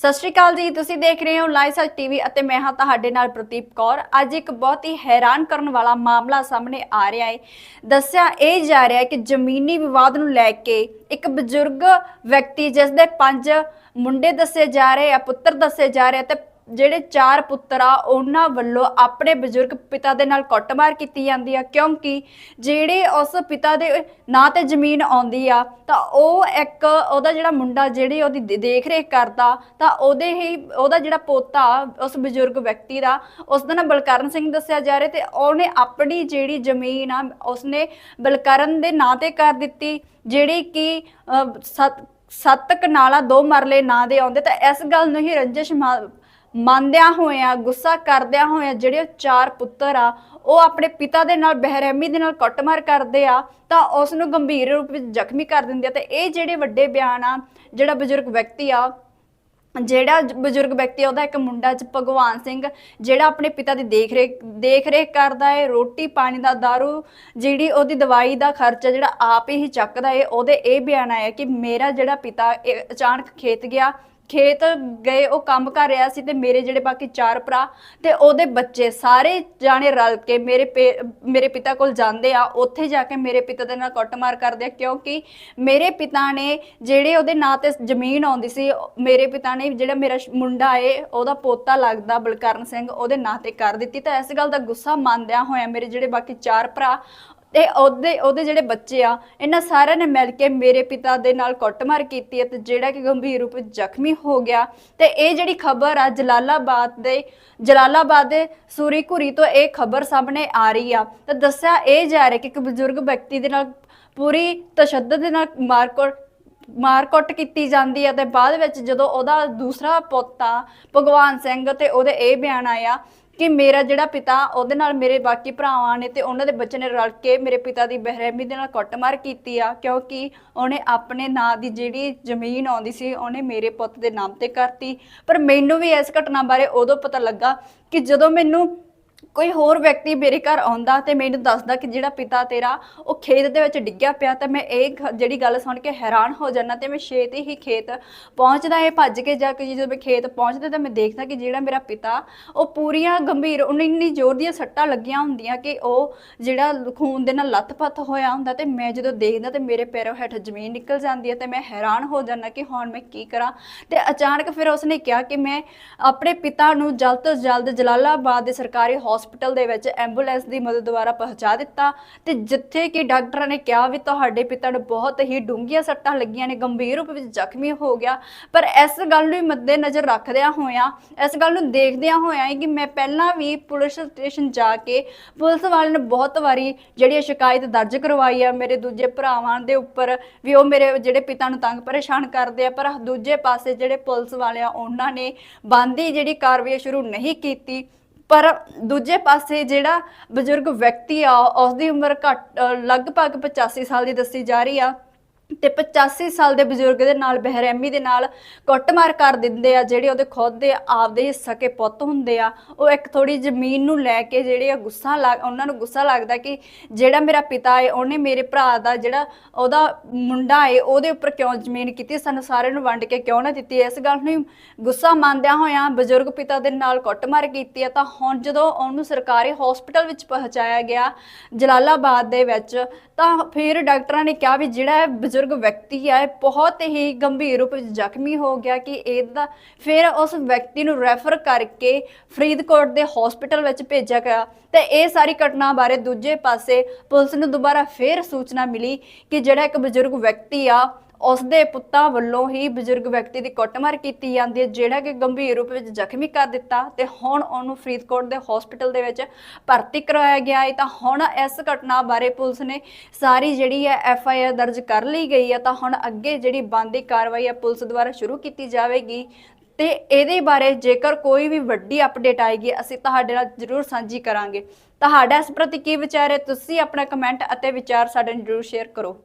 ਸਤਿ ਸ਼੍ਰੀ ਅਕਾਲ ਜੀ, ਤੁਸੀਂ ਦੇਖ ਰਹੇ ਹੋ ਲਾਈਵ ਸੱਚ ਟੀਵੀ ਅਤੇ ਮੈਂ ਹਾਂ ਤੁਹਾਡੇ ਨਾਲ ਪ੍ਰਦੀਪ ਕੌਰ। ਅੱਜ ਇੱਕ ਬਹੁਤ ਹੀ ਹੈਰਾਨ ਕਰਨ ਵਾਲਾ ਮਾਮਲਾ ਸਾਹਮਣੇ ਆ ਰਿਹਾ ਹੈ ਦੱਸਿਆ ਇਹ ਜਾ ਰਿਹਾ ਹੈ ਕਿ ਜ਼ਮੀਨੀ ਵਿਵਾਦ ਨੂੰ ਲੈ ਕੇ ਇੱਕ ਬਜ਼ੁਰਗ ਵਿਅਕਤੀ ਜਿਸ ਦੇ ਪੰਜ ਮੁੰਡੇ ਦੱਸੇ ਜਾ ਰਹੇ ਆ, ਪੁੱਤਰ ਦੱਸੇ ਜਾ ਰਹੇ ਆ ਤੇ ਜਿਹੜੇ ਚਾਰ ਪੁੱਤਰ ਆ ਉਹਨਾਂ ਵੱਲੋਂ ਆਪਣੇ ਬਜ਼ੁਰਗ ਪਿਤਾ ਦੇ ਨਾਲ ਕੁੱਟਮਾਰ ਕੀਤੀ ਜਾਂਦੀ ਆ ਕਿਉਂਕਿ ਜਿਹੜੇ ਉਸ ਪਿਤਾ ਦੇ ਨਾਂ ਤੇ ਜ਼ਮੀਨ ਆਉਂਦੀ ਆ ਤਾਂ ਉਹ ਇੱਕ ਉਹਦਾ ਜਿਹੜਾ ਮੁੰਡਾ ਜਿਹੜੀ ਉਹਦੀ ਦੇਖ ਰੇਖ ਕਰਦਾ ਤਾਂ ਉਹਦੇ ਹੀ ਉਹਦਾ ਜਿਹੜਾ ਪੋਤਾ ਉਸ ਬਜ਼ੁਰਗ ਵਿਅਕਤੀ ਦਾ ਉਸ ਦਾ ਨਾਮ ਬਲਕਰਨ ਸਿੰਘ ਦੱਸਿਆ ਜਾ ਰਿਹਾ ਤੇ ਉਹਨੇ ਆਪਣੀ ਜਿਹੜੀ ਜ਼ਮੀਨ ਆ ਉਸਨੇ ਬਲਕਰਨ ਦੇ ਨਾਂ ਤੇ ਕਰ ਦਿੱਤੀ ਜਿਹੜੀ ਕਿ ਅਹ, ਸੱਤ ਕਨਾਲਾ ਦੋ ਮਰਲੇ ਨਾਂ ਦੇ ਆਉਂਦੇ ਤਾਂ ਇਸ ਗੱਲ ਨੂੰ ਹੀ ਰੰਜਿਸ਼ ਮੰਨਦਿਆਂ ਹੋਇਆਂ, ਗੁੱਸਾ ਕਰਦਿਆਂ ਹੋਇਆਂ ਜਿਹੜੇ ਉਹ ਚਾਰ ਪੁੱਤਰ ਆ, ਉਹ ਆਪਣੇ ਪਿਤਾ ਦੇ ਨਾਲ, ਬਹਿਰਹਿਮੀ ਦੇ ਨਾਲ ਕੁੱਟਮਾਰ ਕਰਦੇ ਆ, ਤਾਂ ਉਸ ਨੂੰ ਗੰਭੀਰ ਰੂਪ ਵਿੱਚ ਜ਼ਖਮੀ ਕਰ ਦਿੰਦੇ ਆ। ਤੇ ਇਹ ਜਿਹੜੇ ਵੱਡੇ ਬਿਆਨ ਆ, ਜਿਹੜਾ ਬਜ਼ੁਰਗ ਵਿਅਕਤੀ ਆ, ਜਿਹੜਾ ਬਜ਼ੁਰਗ ਵਿਅਕਤੀ ਉਹਦਾ ਇੱਕ ਮੁੰਡਾ ਚ ਭਗਵਾਨ ਸਿੰਘ, ਜਿਹੜਾ ਆਪਣੇ ਪਿਤਾ ਦੀ ਦੇਖ ਰੇਖ ਦੇਖ ਰੇਖ ਕਰਦਾ ਹੈ ਰੋਟੀ ਪਾਣੀ ਦਾ ਦਾਰੂ, ਜਿਹੜੀ ਉਹਦੀ ਦਵਾਈ ਦਾ ਖਰਚਾ ਜਿਹੜਾ ਆਪ ਹੀ ਚੱਕਦਾ ਹੈ ਉਹਦੇ ਇਹ ਬਿਆਨ ਆਇਆ ਕਿ ਮੇਰਾ ਜਿਹੜਾ ਪਿਤਾ, ਇਹ ਅਚਾਨਕ ਖੇਤ ਗਿਆ ਖੇਤ ਗਏ, ਉਹ ਕੰਮ ਕਰ ਰਿਹਾ ਸੀ ਤੇ ਮੇਰੇ ਜਿਹੜੇ ਬਾਕੀ ਚਾਰ ਭਰਾ ਤੇ ਉਹਦੇ ਬੱਚੇ ਸਾਰੇ ਜਾਣੇ ਰਲ ਕੇ ਮੇਰੇ ਪੇ- ਮੇਰੇ ਪਿਤਾ ਕੋਲ ਜਾਂਦੇ ਆ, ਉੱਥੇ ਜਾ ਕੇ ਮੇਰੇ ਪਿਤਾ ਦੇ ਨਾਲ ਕੁੱਟਮਾਰ ਕਰਦੇ ਆ, ਕਿਉਂਕਿ ਮੇਰੇ ਪਿਤਾ ਨੇ ਜਿਹੜੇ ਉਹਦੇ ਨਾਂ ਤੇ ਜ਼ਮੀਨ ਆਉਂਦੀ ਸੀ ਉਹ- ਮੇਰੇ ਪਿਤਾ ਨੇ ਜਿਹੜਾ ਮੇਰਾ ਸ਼- ਮੁੰਡਾ ਏ, ਉਹਦਾ ਪੋਤਾ ਲੱਗਦਾ ਬਲਕਰਨ ਸਿੰਘ, ਉਹਦੇ ਨਾਂ ਤੇ ਕਰ ਦਿੱਤੀ, ਤਾਂ ਇਸ ਗੱਲ ਦਾ ਗੁੱਸਾ ਮੰਨਦਿਆਂ ਹੋਇਆ ਮੇਰੇ ਜਿਹੜੇ ਬਾਕੀ ਚਾਰ ਭਰਾ ਤੇ ਉਹਦੇ ਉਹਦੇ ਜਿਹੜੇ ਬੱਚੇ ਆ, ਇਹਨਾਂ ਸਾਰਿਆਂ ਨੇ ਮਿਲ ਕੇ ਮੇਰੇ ਪਿਤਾ ਦੇ ਨਾਲ ਕੁੱਟਮਾਰ ਕੀਤੀ ਹੈ ਤੇ ਜਿਹੜਾ ਕਿ ਗੰਭੀਰ ਰੂਪ ਵਿੱਚ ਜ਼ਖਮੀ ਹੋ ਗਿਆ। ਤੇ ਇਹ ਜਿਹੜੀ ਖਬਰ ਆ ਜਲਾਲਾਬਾਦ ਦੇ ਜਲਾਲਾਬਾਦ ਦੇ ਸੂਰੀ ਘੁਰੀ ਤੋਂ ਇਹ ਖਬਰ ਸਾਹਮਣੇ ਆ ਰਹੀ ਆ। ਤਾਂ ਦੱਸਿਆ ਇਹ ਜਾ ਰਿਹਾ ਕਿ ਇੱਕ ਬਜ਼ੁਰਗ ਵਿਅਕਤੀ ਦੇ ਨਾਲ ਪੂਰੀ ਤਸ਼ੱਦਦ ਦੇ ਨਾਲ ਮਾਰਕੁੱਟ ਮਾਰਕੁੱਟ ਕੀਤੀ ਜਾਂਦੀ ਹੈ ਤੇ ਬਾਅਦ ਵਿੱਚ ਜਦੋਂ ਉਹਦਾ ਦੂਸਰਾ ਪੁੱਤ ਭਗਵਾਨ ਸਿੰਘ ਤੇ ਉਹਦੇ ਇਹ ਬਿਆਨ ਆਇਆ ਕਿ ਮੇਰਾ ਜਿਹੜਾ ਪਿਤਾ ਉਹਦੇ ਨਾਲ ਮੇਰੇ ਬਾਕੀ ਭਰਾਵਾਂ ਨੇ ਤੇ ਉਹਨਾਂ ਦੇ ਬੱਚੇ ਨੇ ਰਲ ਕੇ ਮੇਰੇ ਪਿਤਾ ਦੀ ਬਹਿਰਮੀ ਦੇ ਨਾਲ ਕੁੱਟਮਾਰ ਕੀਤੀ ਆ, ਕਿਉਂਕਿ ਉਹਨੇ ਆਪਣੇ ਨਾਂ ਦੀ ਜਿਹੜੀ ਜ਼ਮੀਨ ਆਉਂਦੀ ਸੀ ਉਹਨੇ ਮੇਰੇ ਪੁੱਤ ਦੇ ਨਾਮ ਤੇ ਕਰਤੀ। ਪਰ ਮੈਨੂੰ ਵੀ ਇਸ ਘਟਨਾ ਬਾਰੇ ਉਦੋਂ ਪਤਾ ਲੱਗਾ ਕਿ ਜਦੋਂ ਮੈਨੂੰ ਕੋਈ ਹੋਰ ਵਿਅਕਤੀ ਮੇਰੇ ਘਰ ਆਉਂਦਾ ਤੇ ਮੈਨੂੰ ਦੱਸਦਾ ਕਿ ਜਿਹੜਾ ਪਿਤਾ ਤੇਰਾ ਉਹ ਖੇਤ ਦੇ ਵਿੱਚ ਡਿੱਗਿਆ ਪਿਆ ਤਾਂ ਮੈਂ ਇਹ ਗ- ਜਿਹੜੀ ਗੱਲ ਸੁਣ ਕੇ ਹੈਰਾਨ ਹੋ ਜਾਂਦਾ ਤੇ ਮੈਂ ਛੇਤੀ ਹੀ ਖੇਤ ਪਹੁੰਚਦਾ, ਇਹ ਭੱਜ ਕੇ ਜਾ ਕੇ ਜਦੋਂ ਮੈਂ ਖੇਤ ਪਹੁੰਚਦਾ ਤਾਂ ਮੈਂ ਦੇਖਦਾ ਕਿ ਜਿਹੜਾ ਮੇਰਾ ਪਿਤਾ ਉਹ ਪੂਰੀਆਂ ਗੰਭੀਰ, ਉਹਨੂੰ ਇੰਨੀ ਜ਼ੋਰ ਦੀਆਂ ਸੱਟਾਂ ਲੱਗੀਆਂ ਹੁੰਦੀਆਂ ਕਿ ਉਹ ਜਿਹੜਾ ਖੂਨ ਦੇ ਨਾਲ ਲੱਥ-ਪੱਥ ਹੋਇਆ ਹੁੰਦਾ ਤੇ ਮੈਂ ਜਦੋਂ ਦੇਖਦਾ ਤੇ ਮੇਰੇ ਪੈਰੋਂ ਹੇਠ ਜ਼ਮੀਨ ਨਿਕਲ ਜਾਂਦੀ ਹੈ ਤੇ ਮੈਂ ਹੈਰਾਨ ਹੋ ਜਾਂਦਾ ਕਿ ਹੁਣ ਮੈਂ ਕੀ ਕਰਾਂ ਤੇ ਅਚਾਨਕ ਫਿਰ ਉਸਨੇ ਕਿਹਾ ਕਿ ਮੈਂ ਆਪਣੇ ਪਿਤਾ ਨੂੰ ਜਲਦ ਤੋਂ ਜਲਦ ਜਲਾਲਾਬਾਦ ਦੇ ਸਰਕਾਰੀ ਹਸਪੀਟਲ ਦੇ ਵਿੱਚ ਐਂਬੂਲੈਂਸ ਦੀ ਮਦਦ ਦੁਆਰਾ ਪਹੁੰਚਾ ਦਿੱਤਾ ਤੇ ਜਿੱਥੇ ਕਿ ਡਾਕਟਰਾਂ ਨੇ ਕਿਹਾ ਵੀ ਤੁਹਾਡੇ ਪਿਤਾ ਨੂੰ ਬਹੁਤ ਹੀ ਡੂੰਘੀਆਂ ਸੱਟਾਂ ਲੱਗੀਆਂ ਨੇ, ਗੰਭੀਰ ਰੂਪ ਵਿੱਚ ਜ਼ਖਮੀ ਹੋ ਗਿਆ। ਪਰ ਇਸ ਗੱਲ ਨੂੰ ਮੱਦੇ ਨਜ਼ਰ ਰੱਖਦਿਆਂ ਹੋਇਆਂ, ਇਸ ਗੱਲ ਨੂੰ ਦੇਖਦਿਆਂ ਹੋਇਆਂ ਕਿ ਮੈਂ ਪਹਿਲਾਂ ਵੀ ਪੁਲਿਸ ਸਟੇਸ਼ਨ ਜਾ ਕੇ ਪੁਲਿਸ ਵਾਲਿਆਂ ਨੇ ਬਹੁਤ ਵਾਰੀ ਜਿਹੜੀ ਸ਼ਿਕਾਇਤ ਦਰਜ ਕਰਵਾਈ ਆ, ਮੇਰੇ ਦੂਜੇ ਭਰਾਵਾਂ ਦੇ ਉੱਪਰ ਵੀ ਉਹ ਮੇਰੇ ਜਿਹੜੇ ਪਿਤਾ ਨੂੰ ਤੰਗ ਪਰੇਸ਼ਾਨ ਕਰਦੇ ਆ, ਪਰ ਦੂਜੇ ਪਾਸੇ ਜਿਹੜੇ ਪੁਲਿਸ ਵਾਲੇ ਆ ਉਹਨਾਂ ਨੇ ਬੰਦੀ ਜਿਹੜੀ ਕਾਰਵਾਈ ਸ਼ੁਰੂ ਨਹੀਂ ਕੀਤੀ। ਪਰ ਦੂਜੇ ਪਾਸੇ ਜਿਹੜਾ ਬਜ਼ੁਰਗ ਵਿਅਕਤੀ ਆ, ਉਸ ਦੀ ਉਮਰ ਘੱਟ ਲਗਭਗ 85 ਸਾਲ ਦੀ ਦੱਸੀ ਜਾ ਰਹੀ ਆ। ਤੇ 85 ਸਾਲ ਦੇ ਬਜ਼ੁਰਗ ਦੇ ਨਾਲ ਬਹਿਰਹਿਮੀ ਦੇ ਨਾਲ ਕੁੱਟਮਾਰ ਕਰ ਦਿੰਦੇ ਆ, ਜਿਹੜੇ ਉਹਦੇ ਖੁਦ ਦੇ ਆਪਦੇ ਹੀ ਸਕੇ ਪੁੱਤ ਹੁੰਦੇ ਆ, ਉਹ ਇੱਕ ਥੋੜੀ ਜ਼ਮੀਨ ਨੂੰ ਲੈ ਕੇ ਜਿਹੜੇ ਆ ਗੁੱਸਾ ਲੱਗ ਉਹਨਾਂ ਨੂੰ ਗੁੱਸਾ ਲੱਗਦਾ ਕਿ ਜਿਹੜਾ ਮੇਰਾ ਪਿਤਾ ਹੈ ਉਹਨੇ ਮੇਰੇ ਭਰਾ ਦਾ ਜਿਹੜਾ ਉਹਦਾ ਮੁੰਡਾ ਹੈ ਉਹਦੇ ਉੱਪਰ ਕਿਉਂ ਜ਼ਮੀਨ ਕੀਤੀ, ਸਾਨੂੰ ਸਾਰਿਆਂ ਨੂੰ ਵੰਡ ਕੇ ਕਿਉਂ ਨਾ ਦਿੱਤੀ? ਇਸ ਗੱਲ ਨੂੰ ਗੁੱਸਾ ਮੰਨਦਿਆਂ ਹੋਇਆਂ ਬਜ਼ੁਰਗ ਪਿਤਾ ਦੇ ਨਾਲ ਕੁੱਟਮਾਰ ਕੀਤੀ ਆ, ਤਾਂ ਹੁਣ ਜਦੋਂ ਉਹਨੂੰ ਸਰਕਾਰੀ ਹਸਪੀਟਲ ਵਿੱਚ ਪਹੁੰਚਾਇਆ ਗਿਆ ਜਲਾਲਾਬਾਦ ਦੇ ਵਿੱਚ, ਤਾਂ ਫਿਰ ਡਾਕਟਰਾਂ ਨੇ ਕਿਹਾ ਵੀ ਜਿਹੜਾ ਬਜ਼ੁਰਗ ਵਿਅਕਤੀ ਹੈ ਬਹੁਤ ਹੀ ਗੰਭੀਰ ਰੂਪ ਵਿੱਚ ਜ਼ਖਮੀ ਹੋ ਗਿਆ ਕਿ ਇਹਦਾ ਫਿਰ ਉਸ ਵਿਅਕਤੀ ਨੂੰ ਰੈਫਰ ਕਰਕੇ ਫਰੀਦਕੋਟ ਦੇ ਹਸਪੀਟਲ ਵਿੱਚ ਭੇਜਿਆ ਗਿਆ। ਤੇ ਇਹ ਸਾਰੀ ਘਟਨਾ ਬਾਰੇ ਦੂਜੇ ਪਾਸੇ ਪੁਲਿਸ ਨੂੰ ਦੁਬਾਰਾ ਫਿਰ ਸੂਚਨਾ ਮਿਲੀ ਕਿ ਜਿਹੜਾ ਇੱਕ ਬਜ਼ੁਰਗ ਵਿਅਕਤੀ ਆ ਉਸ ਦੇ ਪੁੱਤਾਂ ਵੱਲੋਂ ਹੀ ਬਜ਼ੁਰਗ ਵਿਅਕਤੀ ਦੀ ਕੁੱਟਮਾਰ ਕੀਤੀ ਜਾਂਦੀ ਹੈ, ਜਿਹੜਾ ਕਿ ਗੰਭੀਰ ਰੂਪ ਵਿੱਚ ਜ਼ਖਮੀ ਕਰ ਦਿੱਤਾ ਤੇ ਹੁਣ ਉਹਨੂੰ ਫਰੀਦਕੋਟ ਦੇ ਹਸਪੀਟਲ ਦੇ ਵਿੱਚ ਭਰਤੀ ਕਰਵਾਇਆ ਗਿਆ ਹੈ। ਤਾਂ ਹੁਣ ਇਸ ਘਟਨਾ ਬਾਰੇ ਪੁਲਿਸ ਨੇ ਸਾਰੀ ਜਿਹੜੀ ਹੈ ਐਫ ਆਈ ਆਰ ਦਰਜ ਕਰ ਲਈ ਗਈ ਹੈ। ਤਾਂ ਹੁਣ ਅੱਗੇ ਜਿਹੜੀ ਬੰਦੀ ਕਾਰਵਾਈ ਹੈ ਪੁਲਿਸ ਦੁਆਰਾ ਸ਼ੁਰੂ ਕੀਤੀ ਜਾਵੇਗੀ ਤੇ ਇਹਦੇ ਬਾਰੇ ਜੇਕਰ ਕੋਈ ਵੀ ਵੱਡੀ ਅਪਡੇਟ ਆਏਗੀ, ਅਸੀਂ ਤੁਹਾਡੇ ਨਾਲ ਜ਼ਰੂਰ ਸਾਂਝੀ ਕਰਾਂਗੇ। ਤੁਹਾਡਾ ਇਸ ਪ੍ਰਤੀ ਕੀ ਵਿਚਾਰ ਹੈ? ਤੁਸੀਂ ਆਪਣਾ ਕਮੈਂਟ ਅਤੇ ਵਿਚਾਰ ਸਾਡੇ ਨਾਲ ਜ਼ਰੂਰ ਸ਼ੇਅਰ ਕਰੋ।